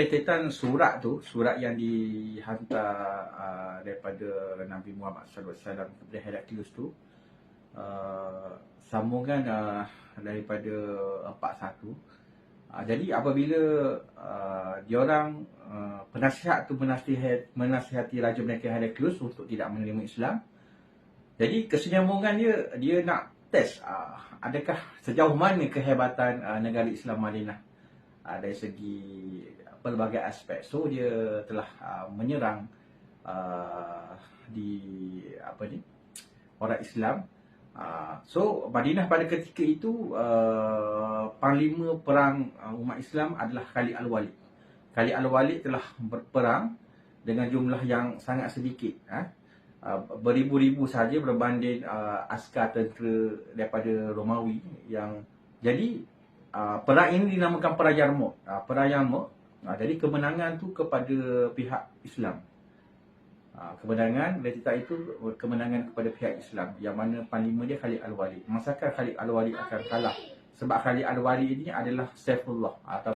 rentetan surat tu, surat yang dihantar uh, daripada Nabi Muhammad SAW kepada Heraklius tu, uh, sambungan uh, daripada 41. Uh, jadi apabila uh, diorang uh, penasihat tu menasihat, menasihati Raja mereka Heraklius untuk tidak menerima Islam, jadi kesinambungan dia, dia nak test uh, adakah sejauh mana kehebatan uh, negara Islam Madinah uh, dari segi pelbagai aspek. So dia telah uh, menyerang uh, di apa ni orang Islam. Uh, so Madinah pada ketika itu uh, panglima perang uh, umat Islam adalah Khalid Al-Walid. Khalid Al-Walid telah berperang dengan jumlah yang sangat sedikit. Uh, uh, beribu-ribu saja berbanding uh, askar tentera daripada Romawi yang jadi uh, perang ini dinamakan perang Yarmouk. Uh, perang Yarmouk Ha, jadi kemenangan tu kepada pihak Islam. Ha, kemenangan Letita itu kemenangan kepada pihak Islam yang mana panglima dia Khalid Al-Walid. Masakan Khalid Al-Walid akan kalah sebab Khalid Al-Walid ini adalah Saifullah atau